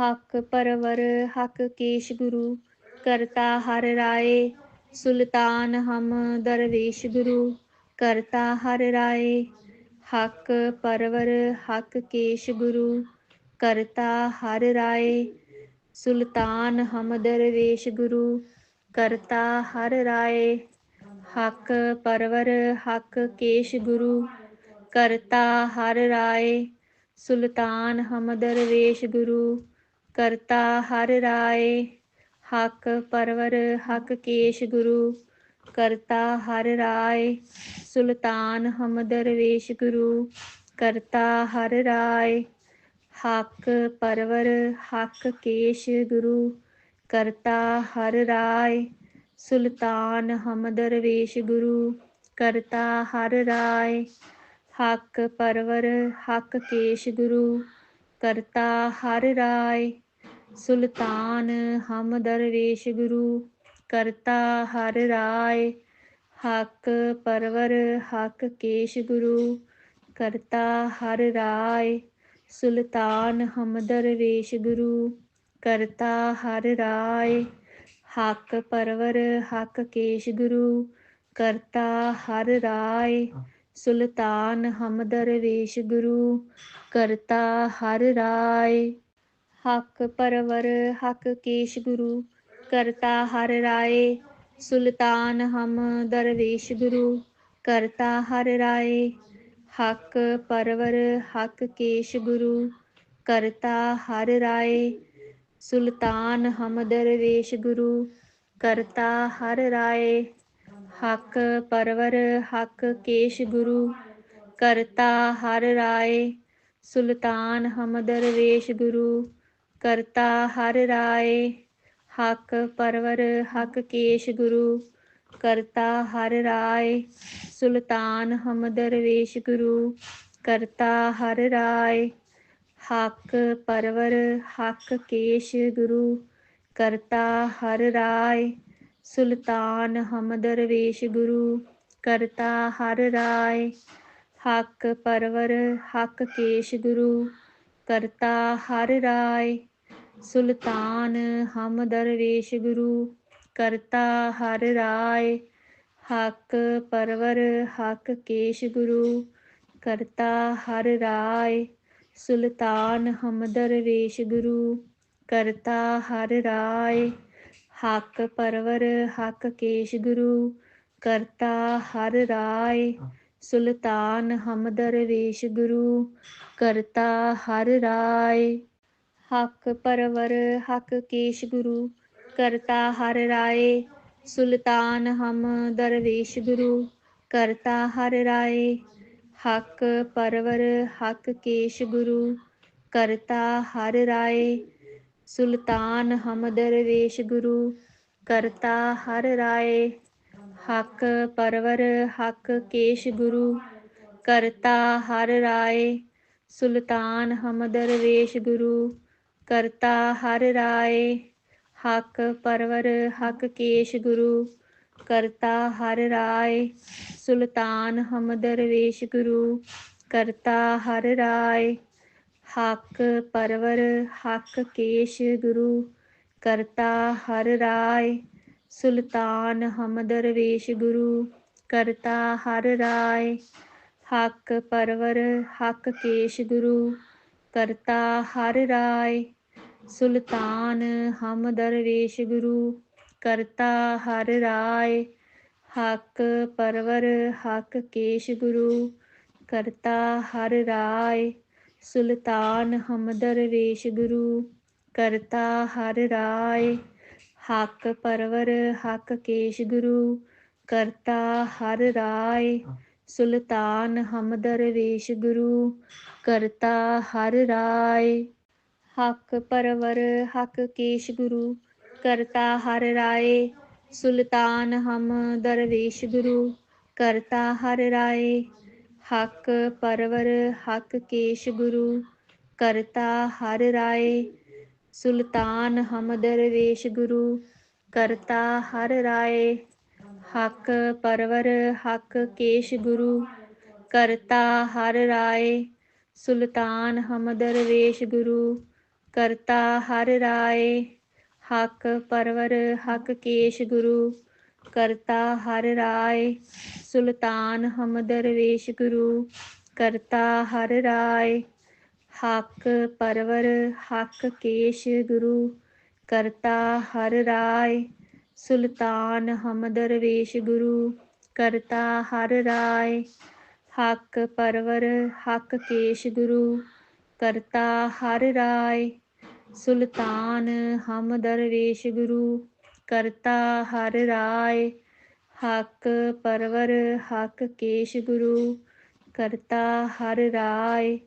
ਹਕ ਪਰਵਰ, ਹਕ ਕੇਸ਼ ਗੁਰੂ, ਕਰਤਾ ਹਰ ਰਾਏ, ਸੁਲਤਾਨ ਹਮ ਦਰਵੇਸ਼ ਗੁਰੂ, ਕਰਤਾ ਹਰ ਰਾਏ, ਹਕ ਪਰਵਰ, ਹਕ ਕੇਸ਼ ਗੁਰੂ, ਕਰਤਾ ਹਰ ਰਾਏ, ਸੁਲਤਾਨ ਹਮ ਦਰਵੇਸ਼ ਗੁਰੂ, ਕਰਤਾ ਹਰ ਰਾਏ, ਹਕ ਪਰਵਰ, ਹਕ ਕੇਸ਼ ਗੁਰੂ, ਕਰਤਾ ਹਰ ਰਾਏ, ਸੁਲਤਾਨ ਹਮ ਦਰਵੇਸ਼ ਗੁਰੂ ਕਰਤਾ ਹਰ ਰਾਏ, ਹਕ ਪਰਵਰ, ਹਕ ਕੇਸ਼ ਗੁਰੂ, ਕਰਤਾ ਹਰ ਰਾਏ, ਸੁਲਤਾਨ ਹਮ ਦਰਵੇਸ਼ ਗੁਰੂ, ਕਰਤਾ ਹਰ ਰਾਏ, ਹਕ ਪਰਵਰ, ਹਕ ਕੇਸ਼ ਗੁਰੂ, ਕਰਤਾ ਹਰ ਰਾਏ, ਸੁਲਤਾਨ ਹਮ ਦਰਵੇਸ਼ ਗੁਰੂ, ਕਰਤਾ ਹਰ ਰਾਏ, ਹਕ ਪਰਵਰ, ਹਕ ਕੇਸ਼ ਗੁਰੂ, ਕਰਤਾ ਹਰ ਰਾਏ ਸੁਲਤਾਨ, ਹਮ ਦਰਵੇਸ਼ ਗੁਰੂ, ਕਰਤਾ ਹਰ ਰਾਏ, ਹਕ ਪਰਵਰ, ਹਕ ਕੇਸ਼ ਗੁਰੂ, ਕਰਤਾ ਹਰ ਰਾਏ, ਸੁਲਤਾਨ, ਹਮ ਦਰਵੇਸ਼ ਗੁਰੂ, ਕਰਤਾ ਹਰ ਰਾਏ, ਹਕ ਪਰਵਰ, ਹਕ ਕੇਸ਼ ਗੁਰੂ, ਕਰਤਾ ਹਰ ਰਾਏ, ਸੁਲਤਾਨ, ਹਮ ਦਰਵੇਸ਼ ਗੁਰੂ, ਕਰਤਾ ਹਰ ਰਾਏ। ਹੱਕ ਪਰਵਰ, ਹੱਕ ਕੇਸ਼ ਗੁਰੂ, ਕਰਤਾ ਹਰ ਰਾਏ, ਸੁਲਤਾਨ ਹਮ ਦਰਵੇਸ਼ ਗੁਰੂ, ਕਰਤਾ ਹਰ ਰਾਏ, ਹੱਕ ਪਰਵਰ, ਹੱਕ ਕੇਸ਼ ਗੁਰੂ, ਕਰਤਾ ਹਰ ਰਾਏ, ਸੁਲਤਾਨ ਹਮ ਦਰਵੇਸ਼ ਗੁਰੂ, ਕਰਤਾ ਹਰ ਰਾਏ, ਹੱਕ ਪਰਵਰ, ਹੱਕ ਕੇਸ਼ ਗੁਰੂ, ਕਰਤਾ ਹਰ ਰਾਏ, ਸੁਲਤਾਨ ਹਮ ਦਰਵੇਸ਼ ਗੁਰੂ ਕਰਤਾ ਹਰ ਰਾਏ, ਹਕ ਪਰਵਰ, ਹਕ ਕੇਸ਼ ਗੁਰੂ, ਕਰਤਾ ਹਰ ਰਾਏ, ਸੁਲਤਾਨ ਹਮ ਦਰਵੇਸ਼ ਗੁਰੂ, ਕਰਤਾ ਹਰ ਰਾਏ, ਹਕ ਪਰਵਰ, ਹਕ ਕੇਸ਼ ਗੁਰੂ, ਕਰਤਾ ਹਰ ਰਾਏ, ਸੁਲਤਾਨ ਹਮ ਦਰਵੇਸ਼ ਗੁਰੂ, ਕਰਤਾ ਹਰ ਰਾਏ, ਹਕ ਪਰਵਰ, ਹਕ ਕੇਸ਼ ਗੁਰੂ, ਕਰਤਾ ਹਰ ਰਾਏ ਸੁਲਤਾਨ ਹਮ ਦਰਵੇਸ਼ ਗੁਰੂ, ਕਰਤਾ ਹਰ ਰਾਏ, ਹਕ ਪਰਵਰ, ਹਕ ਕੇਸ਼ ਗੁਰੂ, ਕਰਤਾ ਹਰ ਰਾਏ, ਸੁਲਤਾਨ ਹਮ ਦਰਵੇਸ਼ ਗੁਰੂ, ਕਰਤਾ ਹਰ ਰਾਏ, ਹਕ ਪਰਵਰ, ਹਕ ਕੇਸ਼ ਗੁਰੂ, ਕਰਤਾ ਹਰ ਰਾਏ, ਸੁਲਤਾਨ ਹਮ ਦਰਵੇਸ਼ ਗੁਰੂ, ਕਰਤਾ ਹਰ ਰਾਏ। ਹੱਕ ਪਰਵਰ, ਹੱਕ ਕੇਸ਼ ਗੁਰੂ, ਕਰਤਾ ਹਰ ਰਾਏ, ਸੁਲਤਾਨ ਹਮ ਦਰਵੇਸ਼ ਗੁਰੂ, ਕਰਤਾ ਹਰ ਰਾਏ, ਹੱਕ ਪਰਵਰ, ਹੱਕ ਕੇਸ਼ ਗੁਰੂ, ਕਰਤਾ ਹਰ ਰਾਏ, ਸੁਲਤਾਨ ਹਮ ਦਰਵੇਸ਼ ਗੁਰੂ, ਕਰਤਾ ਹਰ ਰਾਏ, ਹੱਕ ਪਰਵਰ, ਹੱਕ ਕੇਸ਼ ਗੁਰੂ, ਕਰਤਾ ਹਰ ਰਾਏ, ਸੁਲਤਾਨ ਹਮ ਦਰਵੇਸ਼ ਗੁਰੂ ਕਰਤਾ ਹਰ ਰਾਏ, ਹਕ ਪਰਵਰ, ਹਕ ਕੇਸ਼ ਗੁਰੂ, ਕਰਤਾ ਹਰ ਰਾਏ, ਸੁਲਤਾਨ ਹਮ ਦਰਵੇਸ਼ ਗੁਰੂ, ਕਰਤਾ ਹਰ ਰਾਏ, ਹਕ ਪਰਵਰ, ਹਕ ਕੇਸ਼ ਗੁਰੂ, ਕਰਤਾ ਹਰ ਰਾਏ, ਸੁਲਤਾਨ ਹਮ ਦਰਵੇਸ਼ ਗੁਰੂ, ਕਰਤਾ ਹਰ ਰਾਏ, ਹਕ ਪਰਵਰ, ਹਕ ਕੇਸ਼ ਗੁਰੂ, ਕਰਤਾ ਹਰ ਰਾਏ ਸੁਲਤਾਨ ਹਮ ਦਰਵੇਸ਼ ਗੁਰੂ, ਕਰਤਾ ਹਰ ਰਾਏ, ਹਕ ਪਰਵਰ, ਹਕ ਕੇਸ਼ ਗੁਰੂ, ਕਰਤਾ ਹਰ ਰਾਏ, ਸੁਲਤਾਨ ਹਮ ਦਰਵੇਸ਼ ਗੁਰੂ, ਕਰਤਾ ਹਰ ਰਾਏ, ਹਕ ਪਰਵਰ, ਹਕ ਕੇਸ਼ ਗੁਰੂ, ਕਰਤਾ ਹਰ ਰਾਏ, ਸੁਲਤਾਨ ਹਮ ਦਰਵੇਸ਼ ਗੁਰੂ, ਕਰਤਾ ਹਰ ਰਾਏ। ਹੱਕ ਪਰਵਰ, ਹੱਕ ਕੇਸ਼ ਗੁਰੂ, ਕਰਤਾ ਹਰ ਰਾਏ, ਸੁਲਤਾਨ ਹਮ ਦਰਵੇਸ਼ ਗੁਰੂ, ਕਰਤਾ ਹਰ ਰਾਏ, ਹੱਕ ਪਰਵਰ, ਹੱਕ ਕੇਸ਼ ਗੁਰੂ, ਕਰਤਾ ਹਰ ਰਾਏ, ਸੁਲਤਾਨ ਹਮ ਦਰਵੇਸ਼ ਗੁਰੂ, ਕਰਤਾ ਹਰ ਰਾਏ, ਹੱਕ ਪਰਵਰ, ਹੱਕ ਕੇਸ਼ ਗੁਰੂ, ਕਰਤਾ ਹਰ ਰਾਏ, ਸੁਲਤਾਨ ਹਮ ਦਰਵੇਸ਼ ਗੁਰੂ ਕਰਤਾ ਹਰ ਰਾਏ, ਹਕ ਪਰਵਰ, ਹਕ ਕੇਸ਼ ਗੁਰੂ, ਕਰਤਾ ਹਰ ਰਾਏ, ਸੁਲਤਾਨ ਹਮ ਦਰਵੇਸ਼ ਗੁਰੂ, ਕਰਤਾ ਹਰ ਰਾਏ, ਹਕ ਪਰਵਰ, ਹਕ ਕੇਸ਼ ਗੁਰੂ, ਕਰਤਾ ਹਰ ਰਾਏ, ਸੁਲਤਾਨ ਹਮ ਦਰਵੇਸ਼ ਗੁਰੂ, ਕਰਤਾ ਹਰ ਰਾਏ, ਹਕ ਪਰਵਰ, ਹਕ ਕੇਸ਼ ਗੁਰੂ, ਕਰਤਾ ਹਰ ਰਾਏ ਸੁਲਤਾਨ, ਹਮ ਦਰਵੇਸ਼ ਗੁਰੂ, ਕਰਤਾ ਹਰ ਰਾਏ, ਹਕ ਪਰਵਰ, ਹਕ ਕੇਸ਼ ਗੁਰੂ, ਕਰਤਾ ਹਰ ਰਾਏ,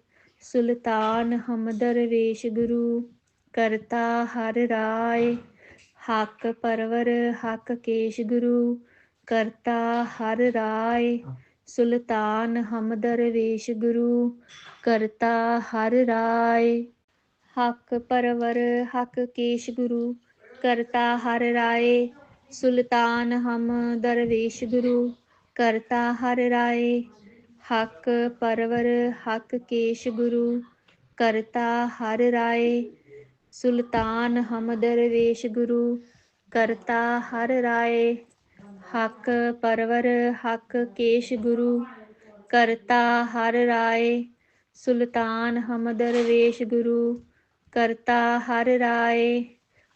ਸੁਲਤਾਨ, ਹਮ ਦਰਵੇਸ਼ ਗੁਰੂ, ਕਰਤਾ ਹਰ ਰਾਏ, ਹਕ ਪਰਵਰ, ਹਕ ਕੇਸ਼ ਗੁਰੂ, ਕਰਤਾ ਹਰ ਰਾਏ, ਸੁਲਤਾਨ, ਹਮ ਦਰਵੇਸ਼ ਗੁਰੂ, ਕਰਤਾ ਹਰ ਰਾਏ। ਹੱਕ ਪਰਵਰ, ਹੱਕ ਕੇਸ਼ ਗੁਰੂ, ਕਰਤਾ ਹਰ ਰਾਏ, ਸੁਲਤਾਨ ਹਮ ਦਰਵੇਸ਼ ਗੁਰੂ, ਕਰਤਾ ਹਰ ਰਾਏ, ਹੱਕ ਪਰਵਰ, ਹੱਕ ਕੇਸ਼ ਗੁਰੂ, ਕਰਤਾ ਹਰ ਰਾਏ, ਸੁਲਤਾਨ ਹਮ ਦਰਵੇਸ਼ ਗੁਰੂ, ਕਰਤਾ ਹਰ ਰਾਏ, ਹੱਕ ਪਰਵਰ, ਹੱਕ ਕੇਸ਼ ਗੁਰੂ, ਕਰਤਾ ਹਰ ਰਾਏ, ਸੁਲਤਾਨ ਹਮ ਦਰਵੇਸ਼ ਗੁਰੂ ਕਰਤਾ ਹਰ ਰਾਏ,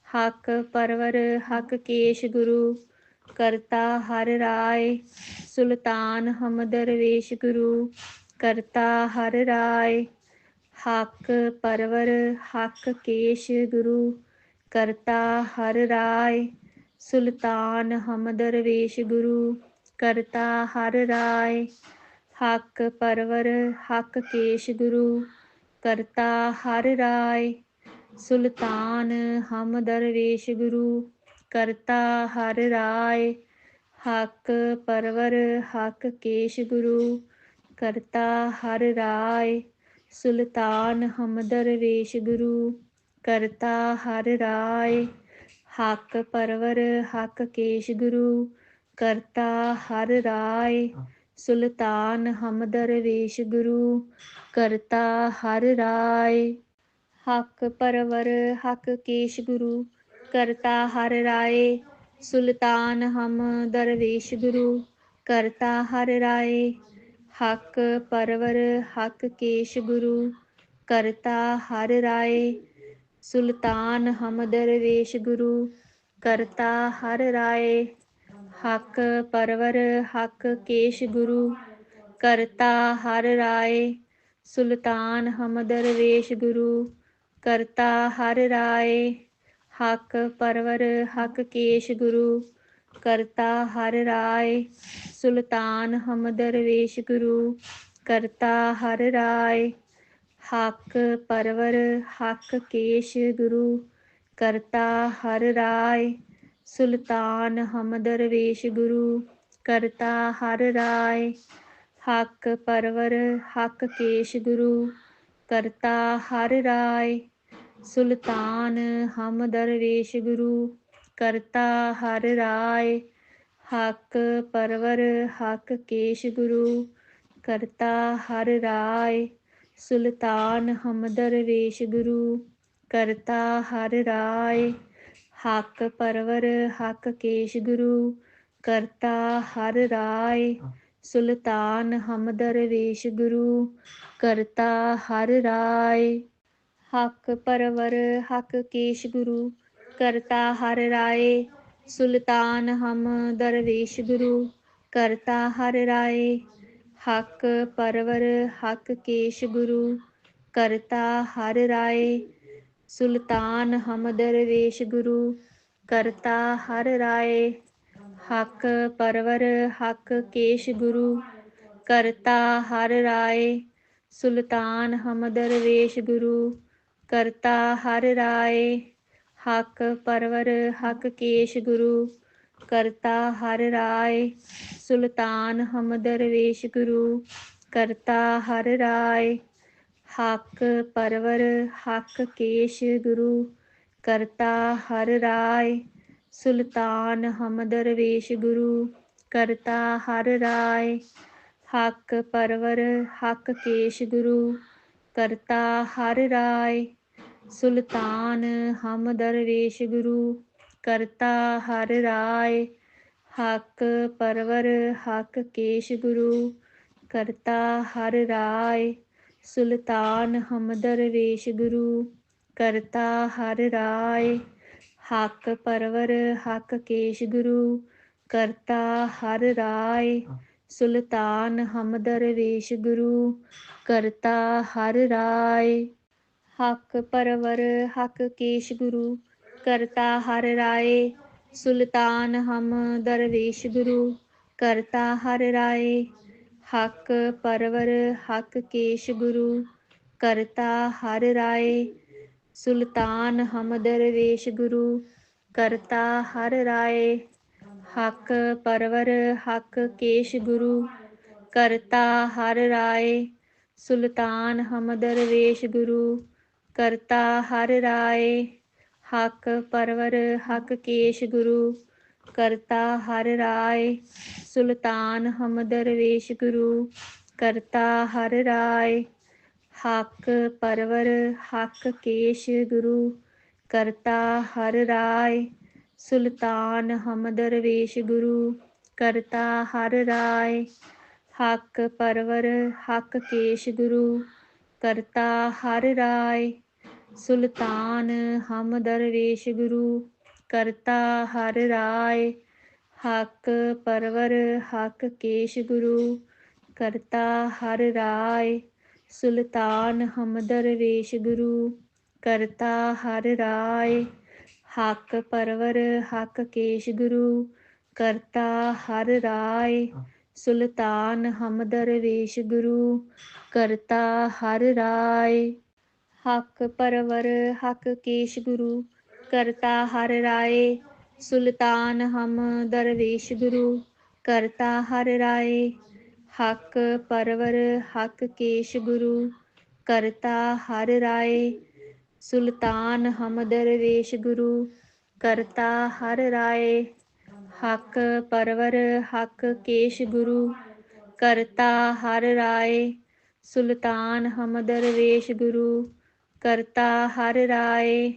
ਹਕ ਪਰਵਰ, ਹਕ ਕੇਸ਼ ਗੁਰੂ, ਕਰਤਾ ਹਰ ਰਾਏ, ਸੁਲਤਾਨ ਹਮ ਦਰਵੇਸ਼ ਗੁਰੂ, ਕਰਤਾ ਹਰ ਰਾਏ, ਹਕ ਪਰਵਰ, ਹਕ ਕੇਸ਼ ਗੁਰੂ, ਕਰਤਾ ਹਰ ਰਾਏ, ਸੁਲਤਾਨ ਹਮ ਦਰਵੇਸ਼ ਗੁਰੂ, ਕਰਤਾ ਹਰ ਰਾਏ, ਹਕ ਪਰਵਰ, ਹਕ ਕੇਸ਼ ਗੁਰੂ, ਕਰਤਾ ਹਰ ਰਾਏ ਸੁਲਤਾਨ ਹਮ ਦਰਵੇਸ਼ ਗੁਰੂ, ਕਰਤਾ ਹਰ ਰਾਏ, ਹਕ ਪਰਵਰ, ਹਕ ਕੇਸ਼ ਗੁਰੂ, ਕਰਤਾ ਹਰ ਰਾਏ, ਸੁਲਤਾਨ ਹਮ ਦਰਵੇਸ਼ ਗੁਰੂ, ਕਰਤਾ ਹਰ ਰਾਏ, ਹਕ ਪਰਵਰ, ਹਕ ਕੇਸ਼ ਗੁਰੂ, ਕਰਤਾ ਹਰ ਰਾਏ, ਸੁਲਤਾਨ ਹਮ ਦਰਵੇਸ਼ ਗੁਰੂ, ਕਰਤਾ ਹਰ ਰਾਏ। ਹੱਕ ਪਰਵਰ, ਹੱਕ ਕੇਸ਼ ਗੁਰੂ, ਕਰਤਾ ਹਰ ਰਾਏ, ਸੁਲਤਾਨ ਹਮ ਦਰਵੇਸ਼ ਗੁਰੂ, ਕਰਤਾ ਹਰ ਰਾਏ, ਹੱਕ ਪਰਵਰ, ਹੱਕ ਕੇਸ਼ ਗੁਰੂ, ਕਰਤਾ ਹਰ ਰਾਏ, ਸੁਲਤਾਨ ਹਮ ਦਰਵੇਸ਼ ਗੁਰੂ, ਕਰਤਾ ਹਰ ਰਾਏ, ਹੱਕ ਪਰਵਰ, ਹੱਕ ਕੇਸ਼ ਗੁਰੂ, ਕਰਤਾ ਹਰ ਰਾਏ, ਸੁਲਤਾਨ ਹਮ ਦਰਵੇਸ਼ ਗੁਰੂ ਕਰਤਾ ਹਰ ਰਾਏ, ਹਕ ਪਰਵਰ, ਹਕ ਕੇਸ਼ ਗੁਰੂ, ਕਰਤਾ ਹਰ ਰਾਏ, ਸੁਲਤਾਨ ਹਮ ਦਰਵੇਸ਼ ਗੁਰੂ, ਕਰਤਾ ਹਰ ਰਾਏ, ਹਕ ਪਰਵਰ, ਹਕ ਕੇਸ਼ ਗੁਰੂ, ਕਰਤਾ ਹਰ ਰਾਏ, ਸੁਲਤਾਨ ਹਮ ਦਰਵੇਸ਼ ਗੁਰੂ, ਕਰਤਾ ਹਰ ਰਾਏ, ਹਕ ਪਰਵਰ, ਹਕ ਕੇਸ਼ ਗੁਰੂ ਕਰਤਾ ਹਰ ਰਾਏ, ਸੁਲਤਾਨ ਹਮ ਦਰਵੇਸ਼ ਗੁਰੂ, ਕਰਤਾ ਹਰ ਰਾਏ, ਹਕ ਪਰਵਰ, ਹਕ ਕੇਸ਼ ਗੁਰੂ, ਕਰਤਾ ਹਰ ਰਾਏ, ਸੁਲਤਾਨ ਹਮ ਦਰਵੇਸ਼ ਗੁਰੂ, ਕਰਤਾ ਹਰ ਰਾਏ, ਹਕ ਪਰਵਰ, ਹਕ ਕੇਸ਼ ਗੁਰੂ, ਕਰਤਾ ਹਰ ਰਾਏ। ਸੁਲਤਾਨ ਹਮ ਦਰਵੇਸ਼ ਗੁਰੂ, ਕਰਤਾ ਹਰ ਰਾਏ। ਹੱਕ ਪਰਵਰ, ਹੱਕ ਕੇਸ਼ ਗੁਰੂ, ਕਰਤਾ ਹਰ ਰਾਏ। ਸੁਲਤਾਨ ਹਮ ਦਰਵੇਸ਼ ਗੁਰੂ, ਕਰਤਾ ਹਰ ਰਾਏ। ਹੱਕ ਪਰਵਰ, ਹੱਕ ਕੇਸ਼ ਗੁਰੂ, ਕਰਤਾ ਹਰ ਰਾਏ। ਸੁਲਤਾਨ ਹਮ ਦਰਵੇਸ਼ ਗੁਰੂ, ਕਰਤਾ ਹਰ ਰਾਏ। ਹਕ ਪਰਵਰ, ਹਕ ਕੇਸ਼ ਗੁਰੂ, ਕਰਤਾ ਹਰ ਰਾਏ, ਸੁਲਤਾਨ ਹਮ ਦਰਵੇਸ਼ ਗੁਰੂ, ਕਰਤਾ ਹਰ ਰਾਏ, ਹਕ ਪਰਵਰ, ਹਕ ਕੇਸ਼ ਗੁਰੂ, ਕਰਤਾ ਹਰ ਰਾਏ, ਸੁਲਤਾਨ ਹਮ ਦਰਵੇਸ਼ ਗੁਰੂ, ਕਰਤਾ ਹਰ ਰਾਏ, ਹਕ ਪਰਵਰ, ਹਕ ਕੇਸ਼ ਗੁਰੂ, ਕਰਤਾ ਹਰ ਰਾਏ। ਸੁਲਤਾਨ ਹਮ ਦਰਵੇਸ਼ ਗੁਰੂ, ਕਰਤਾ ਹਰ ਰਾਏ। ਹੱਕ ਪਰਵਰ, ਹੱਕ ਕੇਸ਼ ਗੁਰੂ, ਕਰਤਾ ਹਰ ਰਾਏ। ਸੁਲਤਾਨ ਹਮ ਦਰਵੇਸ਼ ਗੁਰੂ, ਕਰਤਾ ਹਰ ਰਾਏ। ਹੱਕ ਪਰਵਰ, ਹੱਕ ਕੇਸ਼ ਗੁਰੂ, ਕਰਤਾ ਹਰ ਰਾਏ। ਸੁਲਤਾਨ ਹਮ ਦਰਵੇਸ਼ ਗੁਰੂ, ਕਰਤਾ ਹਰ ਰਾਏ। ਹੱਕ ਪਰਵਰ, ਹੱਕ ਕੇਸ਼ ਗੁਰੂ, ਕਰਤਾ ਹਰ ਰਾਏ, ਸੁਲਤਾਨ ਹਮ ਦਰਵੇਸ਼ ਗੁਰੂ, ਕਰਤਾ ਹਰ ਰਾਏ। ਹੱਕ ਪਰਵਰ, ਹੱਕ ਕੇਸ਼ ਗੁਰੂ, ਕਰਤਾ ਹਰ ਰਾਏ, ਸੁਲਤਾਨ ਹਮ ਦਰਵੇਸ਼ ਗੁਰੂ, ਕਰਤਾ ਹਰ ਰਾਏ। ਹੱਕ ਪਰਵਰ, ਹੱਕ ਕੇਸ਼ ਗੁਰੂ, ਕਰਤਾ ਹਰ ਰਾਏ ਸੁਲਤਾਨ ਹਮ ਦਰਵੇਸ਼ ਗੁਰੂ, ਕਰਤਾ ਹਰ ਰਾਏ, ਹਕ ਪਰਵਰ, ਹਕ ਕੇਸ਼ ਗੁਰੂ, ਕਰਤਾ ਹਰ ਰਾਏ, ਸੁਲਤਾਨ ਹਮ ਦਰਵੇਸ਼ ਗੁਰੂ, ਕਰਤਾ ਹਰ ਰਾਏ, ਹਕ ਪਰਵਰ, ਹਕ ਕੇਸ਼ ਗੁਰੂ, ਕਰਤਾ ਹਰ ਰਾਏ, ਸੁਲਤਾਨ ਹਮ ਦਰਵੇਸ਼ ਗੁਰੂ, ਕਰਤਾ ਹਰ ਰਾਏ। ਹੱਕ ਪਰਵਰ, ਹੱਕ ਕੇਸ਼ ਗੁਰੂ, ਕਰਤਾ ਹਰ ਰਾਏ, ਸੁਲਤਾਨ ਹਮ ਦਰਵੇਸ਼ ਗੁਰੂ, ਕਰਤਾ ਹਰ ਰਾਏ। ਹੱਕ ਪਰਵਰ, ਹੱਕ ਕੇਸ਼ ਗੁਰੂ, ਕਰਤਾ ਹਰ ਰਾਏ। ਸੁਲਤਾਨ ਹਮ ਦਰਵੇਸ਼ ਗੁਰੂ, ਕਰਤਾ ਹਰ ਰਾਏ। ਹੱਕ ਪਰਵਰ, ਹੱਕ ਕੇਸ਼ ਗੁਰੂ, ਕਰਤਾ ਹਰ ਰਾਏ। ਸੁਲਤਾਨ ਹਮ ਦਰਵੇਸ਼ ਗੁਰੂ, ਕਰਤਾ ਹਰ ਰਾਏ। ਹੱਕ ਪਰਵਰ, ਹੱਕ ਕੇਸ਼ ਗੁਰੂ, ਕਰਤਾ ਹਰ ਰਾਏ। ਸੁਲਤਾਨ ਹਮ ਦਰਵੇਸ਼ ਗੁਰੂ, ਕਰਤਾ ਹਰ ਰਾਏ। ਹੱਕ ਪਰਵਰ, ਹੱਕ ਕੇਸ਼ ਗੁਰੂ, ਕਰਤਾ ਹਰ ਰਾਏ। ਸੁਲਤਾਨ ਹਮ ਦਰਵੇਸ਼ ਗੁਰੂ, ਕਰਤਾ ਹਰ ਰਾਏ। ਹਕ ਪਰਵਰ, ਹਕ ਕੇਸ਼ ਗੁਰੂ, ਕਰਤਾ ਹਰ ਰਾਏ, ਸੁਲਤਾਨ ਹਮਦਰ ਦਰਵੇਸ਼ ਗੁਰੂ, ਕਰਤਾ ਹਰ ਰਾਏ, ਹਕ ਪਰਵਰ, ਹਕ ਕੇਸ਼ ਗੁਰੂ, ਕਰਤਾ ਹਰ ਰਾਏ, ਸੁਲਤਾਨ ਹਮਦਰ ਦਰਵੇਸ਼ ਗੁਰੂ, ਕਰਤਾ ਹਰ ਰਾਏ,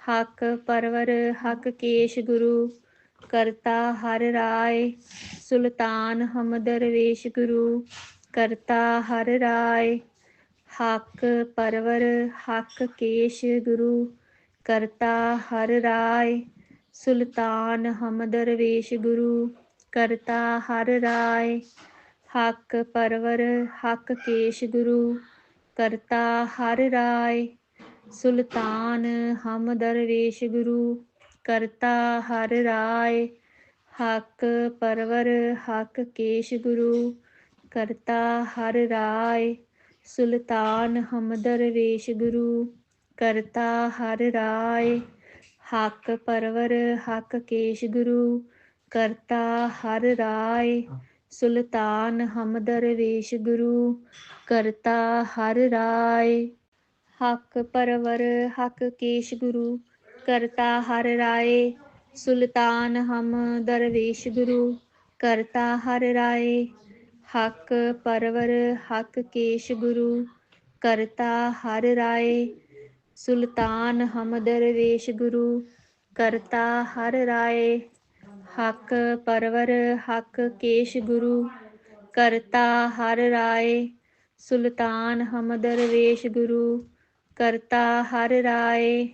ਹਕ ਪਰਵਰ, ਹਕ ਕੇਸ਼ ਗੁਰੂ ਕਰਤਾ ਹਰ ਰਾਏ, ਸੁਲਤਾਨ ਹਮ ਦਰਵੇਸ਼ ਗੁਰੂ, ਕਰਤਾ ਹਰ ਰਾਏ, ਹੱਕ ਪਰਵਰ, ਹੱਕ ਕੇਸ਼ ਗੁਰੂ, ਕਰਤਾ ਹਰ ਰਾਏ, ਸੁਲਤਾਨ ਹਮ ਦਰਵੇਸ਼ ਗੁਰੂ, ਕਰਤਾ ਹਰ ਰਾਏ, ਹੱਕ ਪਰਵਰ, ਹੱਕ ਕੇਸ਼ ਗੁਰੂ, ਕਰਤਾ ਹਰ ਰਾਏ, ਸੁਲਤਾਨ ਹਮ ਦਰਵੇਸ਼ ਗੁਰੂ ਕਰਤਾ ਹਰ ਰਾਏ, ਹਕ ਪਰਵਰ, ਹਕ ਕੇਸ਼ ਗੁਰੂ, ਕਰਤਾ ਹਰ ਰਾਏ, ਸੁਲਤਾਨ ਹਮਦਰ ਦਰਵੇਸ਼ ਗੁਰੂ, ਕਰਤਾ ਹਰ ਰਾਏ, ਹਕ ਪਰਵਰ, ਹਕ ਕੇਸ਼ ਗੁਰੂ, ਕਰਤਾ ਹਰ ਰਾਏ, ਸੁਲਤਾਨ ਹਮਦਰ ਦਰਵੇਸ਼ ਗੁਰੂ, ਕਰਤਾ ਹਰ ਰਾਏ, ਹਕ ਪਰਵਰ, ਹਕ ਕੇਸ਼ ਗੁਰੂ ਕਰਤਾ ਹਰ ਰਾਏ, ਸੁਲਤਾਨ ਹਮ ਦਰਵੇਸ਼ ਗੁਰੂ, ਕਰਤਾ ਹਰ ਰਾਏ, ਹਕ ਪਰਵਰ, ਹਕ ਕੇਸ਼ ਗੁਰੂ, ਕਰਤਾ ਹਰ ਰਾਏ, ਸੁਲਤਾਨ ਹਮ ਦਰਵੇਸ਼ ਗੁਰੂ, ਕਰਤਾ ਹਰ ਰਾਏ, ਹਕ ਪਰਵਰ, ਹਕ ਕੇਸ਼ ਗੁਰੂ, ਕਰਤਾ ਹਰ ਰਾਏ, ਸੁਲਤਾਨ ਹਮ ਦਰਵੇਸ਼ ਗੁਰੂ, ਕਰਤਾ ਹਰ ਰਾਏ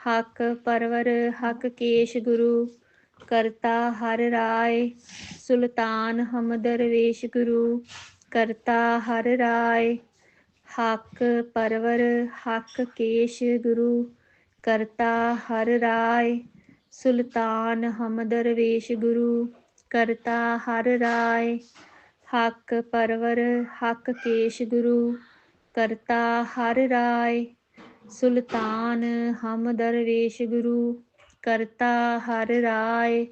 ਹਕ ਪਰਵਰ, ਹਕ ਕੇਸ਼ ਗੁਰੂ, ਕਰਤਾ ਹਰ ਰਾਏ, ਸੁਲਤਾਨ ਹਮ ਦਰਵੇਸ਼ ਗੁਰੂ, ਕਰਤਾ ਹਰ ਰਾਏ, ਹਕ ਪਰਵਰ, ਹਕ ਕੇਸ਼ ਗੁਰੂ, ਕਰਤਾ ਹਰ ਰਾਏ, ਸੁਲਤਾਨ ਹਮ ਦਰਵੇਸ਼ ਗੁਰੂ, ਕਰਤਾ ਹਰ ਰਾਏ, ਹਕ ਪਰਵਰ, ਹਕ ਕੇਸ਼ ਗੁਰੂ, ਕਰਤਾ ਹਰ ਰਾਏ ਸੁਲਤਾਨ ਹਮ ਦਰਵੇਸ਼ ਗੁਰੂ, ਕਰਤਾ ਹਰ ਰਾਏ,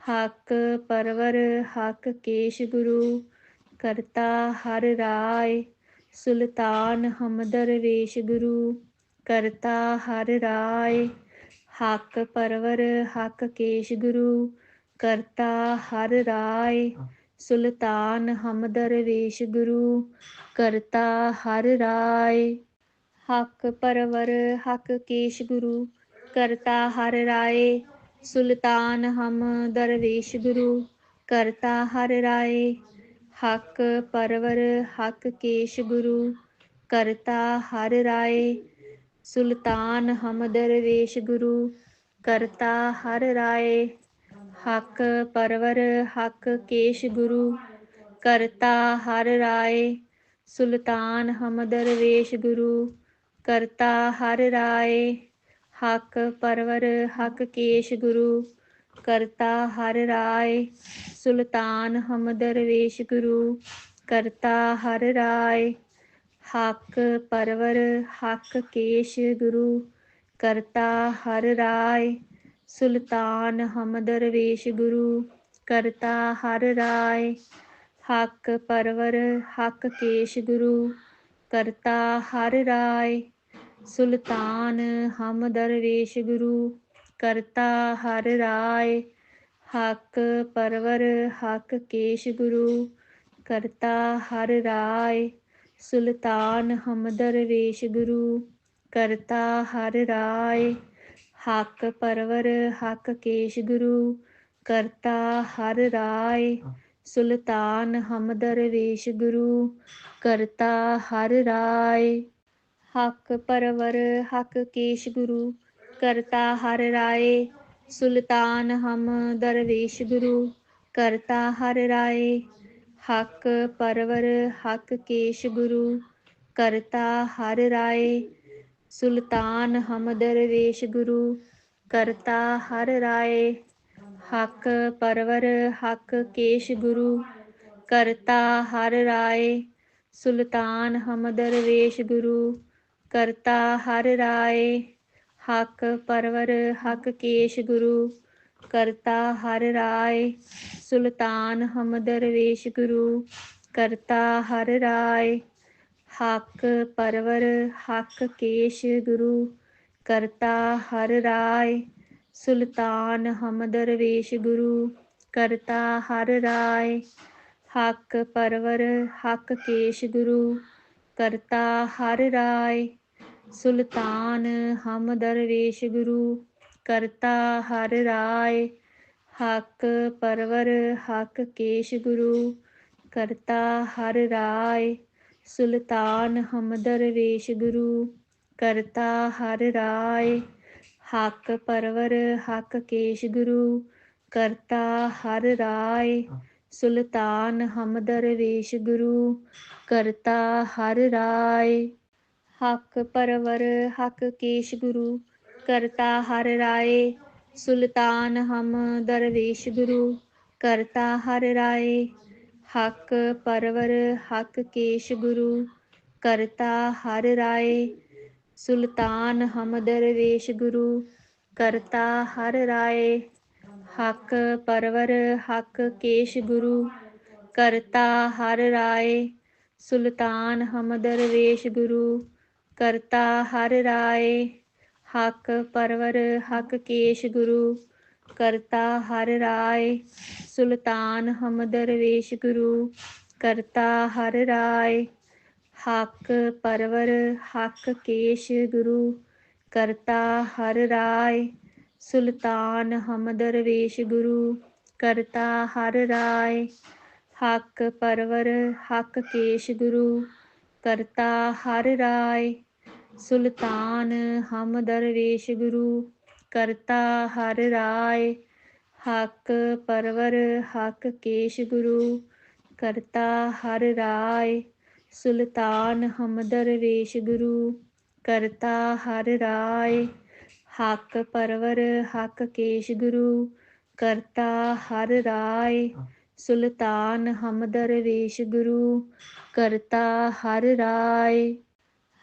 ਹਕ ਪਰਵਰ, ਹਕ ਕੇਸ਼ ਗੁਰੂ, ਕਰਤਾ ਹਰ ਰਾਏ, ਸੁਲਤਾਨ ਹਮ ਦਰਵੇਸ਼ ਗੁਰੂ, ਕਰਤਾ ਹਰ ਰਾਏ, ਹਕ ਪਰਵਰ, ਹਕ ਕੇਸ਼ ਗੁਰੂ, ਕਰਤਾ ਹਰ ਰਾਏ, ਸੁਲਤਾਨ ਹਮ ਦਰਵੇਸ਼ ਗੁਰੂ, ਕਰਤਾ ਹਰ ਰਾਏ। ਹੱਕ ਪਰਵਰ, ਹੱਕ ਕੇਸ਼ ਗੁਰੂ, ਕਰਤਾ ਹਰ ਰਾਏ, ਸੁਲਤਾਨ ਹਮ ਦਰਵੇਸ਼ ਗੁਰੂ, ਕਰਤਾ ਹਰ ਰਾਏ, ਹੱਕ ਪਰਵਰ, ਹੱਕ ਕੇਸ਼ ਗੁਰੂ, ਕਰਤਾ ਹਰ ਰਾਏ, ਸੁਲਤਾਨ ਹਮ ਦਰਵੇਸ਼ ਗੁਰੂ, ਕਰਤਾ ਹਰ ਰਾਏ, ਹੱਕ ਪਰਵਰ, ਹੱਕ ਕੇਸ਼ ਗੁਰੂ, ਕਰਤਾ ਹਰ ਰਾਏ, ਸੁਲਤਾਨ ਹਮ ਦਰਵੇਸ਼ ਗੁਰੂ ਕਰਤਾ ਹਰ ਰਾਏ, ਹਕ ਪਰਵਰ, ਹਕ ਕੇਸ਼ ਗੁਰੂ, ਕਰਤਾ ਹਰ ਰਾਏ, ਸੁਲਤਾਨ ਹਮ ਦਰਵੇਸ਼ ਗੁਰੂ, ਕਰਤਾ ਹਰ ਰਾਏ, ਹਕ ਪਰਵਰ, ਹਕ ਕੇਸ਼ ਗੁਰੂ, ਕਰਤਾ ਹਰ ਰਾਏ, ਸੁਲਤਾਨ ਹਮ ਦਰਵੇਸ਼ ਗੁਰੂ, ਕਰਤਾ ਹਰ ਰਾਏ, ਹਕ ਪਰਵਰ, ਹਕ ਕੇਸ਼ ਗੁਰੂ, ਕਰਤਾ ਹਰ ਰਾਏ ਸੁਲਤਾਨ ਹਮ ਦਰਵੇਸ਼ ਗੁਰੂ, ਕਰਤਾ ਹਰ ਰਾਏ, ਹਕ ਪਰਵਰ, ਹਕ ਕੇਸ਼ ਗੁਰੂ, ਕਰਤਾ ਹਰ ਰਾਏ, ਸੁਲਤਾਨ ਹਮ ਦਰਵੇਸ਼ ਗੁਰੂ, ਕਰਤਾ ਹਰ ਰਾਏ, ਹਕ ਪਰਵਰ, ਹਕ ਕੇਸ਼ ਗੁਰੂ, ਕਰਤਾ ਹਰ ਰਾਏ, ਸੁਲਤਾਨ ਹਮ ਦਰਵੇਸ਼ ਗੁਰੂ, ਕਰਤਾ ਹਰ ਰਾਏ। ਹੱਕ ਪਰਵਰ, ਹੱਕ ਕੇਸ਼ ਗੁਰੂ, ਕਰਤਾ ਹਰ ਰਾਏ, ਸੁਲਤਾਨ ਹਮ ਦਰਵੇਸ਼ ਗੁਰੂ, ਕਰਤਾ ਹਰ ਰਾਏ, ਹੱਕ ਪਰਵਰ, ਹੱਕ ਕੇਸ਼ ਗੁਰੂ, ਕਰਤਾ ਹਰ ਰਾਏ, ਸੁਲਤਾਨ ਹਮ ਦਰਵੇਸ਼ ਗੁਰੂ, ਕਰਤਾ ਹਰ ਰਾਏ, ਹੱਕ ਪਰਵਰ, ਹੱਕ ਕੇਸ਼ ਗੁਰੂ, ਕਰਤਾ ਹਰ ਰਾਏ, ਸੁਲਤਾਨ ਹਮ ਦਰਵੇਸ਼ ਗੁਰੂ ਕਰਤਾ ਹਰ ਰਾਏ, ਹਕ ਪਰਵਰ, ਹਕ ਕੇਸ਼ ਗੁਰੂ, ਕਰਤਾ ਹਰ ਰਾਏ, ਸੁਲਤਾਨ ਹਮ ਦਰਵੇਸ਼ ਗੁਰੂ, ਕਰਤਾ ਹਰ ਰਾਏ, ਹਕ ਪਰਵਰ, ਹਕ ਕੇਸ਼ ਗੁਰੂ, ਕਰਤਾ ਹਰ ਰਾਏ, ਸੁਲਤਾਨ ਹਮ ਦਰਵੇਸ਼ ਗੁਰੂ, ਕਰਤਾ ਹਰ ਰਾਏ, ਹਕ ਪਰਵਰ, ਹਕ ਕੇਸ਼ ਗੁਰੂ, ਕਰਤਾ ਹਰ ਰਾਏ ਸੁਲਤਾਨ, ਹਮ ਦਰਵੇਸ਼ ਗੁਰੂ, ਕਰਤਾ ਹਰ ਰਾਏ, ਹਕ ਪਰਵਰ, ਹਕ ਕੇਸ਼ ਗੁਰੂ, ਕਰਤਾ ਹਰ ਰਾਏ, ਸੁਲਤਾਨ, ਹਮ ਦਰਵੇਸ਼ ਗੁਰੂ, ਕਰਤਾ ਹਰ ਰਾਏ, ਹਕ ਪਰਵਰ, ਹਕ ਕੇਸ਼ ਗੁਰੂ, ਕਰਤਾ ਹਰ ਰਾਏ, ਸੁਲਤਾਨ, ਹਮ ਦਰਵੇਸ਼ ਗੁਰੂ, ਕਰਤਾ ਹਰ ਰਾਏ। ਹੱਕ ਪਰਵਰ, ਹੱਕ ਕੇਸ਼ ਗੁਰੂ, ਕਰਤਾ ਹਰ ਰਾਏ, ਸੁਲਤਾਨ ਹਮ ਦਰਵੇਸ਼ ਗੁਰੂ, ਕਰਤਾ ਹਰ ਰਾਏ, ਹੱਕ ਪਰਵਰ, ਹੱਕ ਕੇਸ਼ ਗੁਰੂ, ਕਰਤਾ ਹਰ ਰਾਏ, ਸੁਲਤਾਨ ਹਮ ਦਰਵੇਸ਼ ਗੁਰੂ, ਕਰਤਾ ਹਰ ਰਾਏ, ਹੱਕ ਪਰਵਰ, ਹੱਕ ਕੇਸ਼ ਗੁਰੂ, ਕਰਤਾ ਹਰ ਰਾਏ, ਸੁਲਤਾਨ ਹਮ ਦਰਵੇਸ਼ ਗੁਰੂ ਕਰਤਾ ਹਰ ਰਾਏ, ਹਕ ਪਰਵਰ, ਹਕ ਕੇਸ਼ ਗੁਰੂ, ਕਰਤਾ ਹਰ ਰਾਏ, ਸੁਲਤਾਨ ਹਮ ਦਰਵੇਸ਼ ਗੁਰੂ, ਕਰਤਾ ਹਰ ਰਾਏ, ਹਕ ਪਰਵਰ, ਹਕ ਕੇਸ਼ ਗੁਰੂ, ਕਰਤਾ ਹਰ ਰਾਏ, ਸੁਲਤਾਨ ਹਮ ਦਰਵੇਸ਼ ਗੁਰੂ, ਕਰਤਾ ਹਰ ਰਾਏ, ਹਕ ਪਰਵਰ, ਹਕ ਕੇਸ਼ ਗੁਰੂ, ਕਰਤਾ ਹਰ ਰਾਏ ਸੁਲਤਾਨ ਹਮ ਦਰਵੇਸ਼ ਗੁਰੂ, ਕਰਤਾ ਹਰ ਰਾਏ, ਹਕ ਪਰਵਰ, ਹਕ ਕੇਸ਼ ਗੁਰੂ, ਕਰਤਾ ਹਰ ਰਾਏ, ਸੁਲਤਾਨ ਹਮ ਦਰਵੇਸ਼ ਗੁਰੂ, ਕਰਤਾ ਹਰ ਰਾਏ, ਹਕ ਪਰਵਰ, ਹਕ ਕੇਸ਼ ਗੁਰੂ, ਕਰਤਾ ਹਰ ਰਾਏ, ਸੁਲਤਾਨ ਹਮ ਦਰਵੇਸ਼ ਗੁਰੂ, ਕਰਤਾ ਹਰ ਰਾਏ।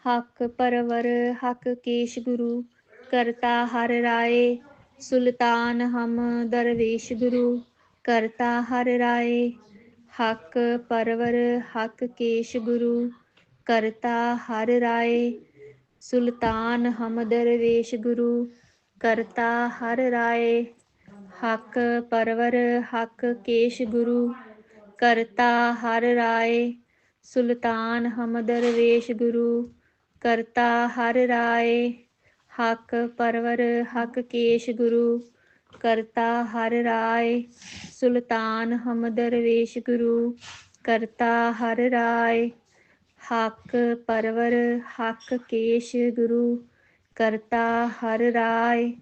ਹਕ ਪਰਵਰ, ਹਕ ਕੇਸ਼ ਗੁਰੂ, ਕਰਤਾ ਹਰ ਰਾਏ, ਸੁਲਤਾਨ ਹਮ ਦਰਵੇਸ਼ ਗੁਰੂ, ਕਰਤਾ ਹਰ ਰਾਏ, ਹਕ ਪਰਵਰ, ਹਕ ਕੇਸ਼ ਗੁਰੂ, ਕਰਤਾ ਹਰ ਰਾਏ, ਸੁਲਤਾਨ ਹਮ ਦਰਵੇਸ਼ ਗੁਰੂ, ਕਰਤਾ ਹਰ ਰਾਏ, ਹਕ ਪਰਵਰ, ਹਕ ਕੇਸ਼ ਗੁਰੂ, ਕਰਤਾ ਹਰ ਰਾਏ, ਸੁਲਤਾਨ ਹਮ ਦਰਵੇਸ਼ ਗੁਰੂ ਕਰਤਾ ਹਰ ਰਾਏ, ਹਕ ਪਰਵਰ, ਹਕ ਕੇਸ਼ ਗੁਰੂ, ਕਰਤਾ ਹਰ ਰਾਏ, ਸੁਲਤਾਨ ਹਮ ਦਰਵੇਸ਼ ਗੁਰੂ, ਕਰਤਾ ਹਰ ਰਾਏ, ਹਕ ਪਰਵਰ, ਹਕ ਕੇਸ਼ ਗੁਰੂ, ਕਰਤਾ ਹਰ ਰਾਏ,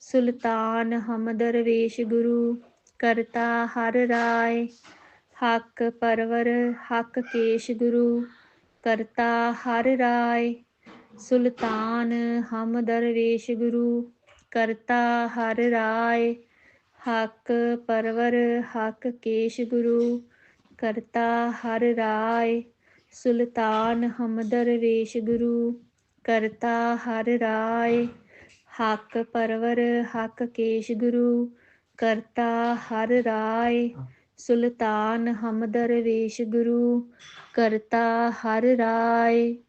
ਸੁਲਤਾਨ ਹਮ ਦਰਵੇਸ਼ ਗੁਰੂ, ਕਰਤਾ ਹਰ ਰਾਏ, ਹਕ ਪਰਵਰ, ਹਕ ਕੇਸ਼ ਗੁਰੂ, ਕਰਤਾ ਹਰ ਰਾਏ ਸੁਲਤਾਨ, ਹਮ ਦਰਵੇਸ਼ ਗੁਰੂ, ਕਰਤਾ ਹਰ ਰਾਏ, ਹਕ ਪਰਵਰ, ਹਕ ਕੇਸ਼ ਗੁਰੂ, ਕਰਤਾ ਹਰ ਰਾਏ, ਸੁਲਤਾਨ, ਹਮ ਦਰਵੇਸ਼ ਗੁਰੂ, ਕਰਤਾ ਹਰ ਰਾਏ, ਹਕ ਪਰਵਰ, ਹਕ ਕੇਸ਼ ਗੁਰੂ, ਕਰਤਾ ਹਰ ਰਾਏ, ਸੁਲਤਾਨ, ਹਮ ਦਰਵੇਸ਼ ਗੁਰੂ, ਕਰਤਾ ਹਰ ਰਾਏ।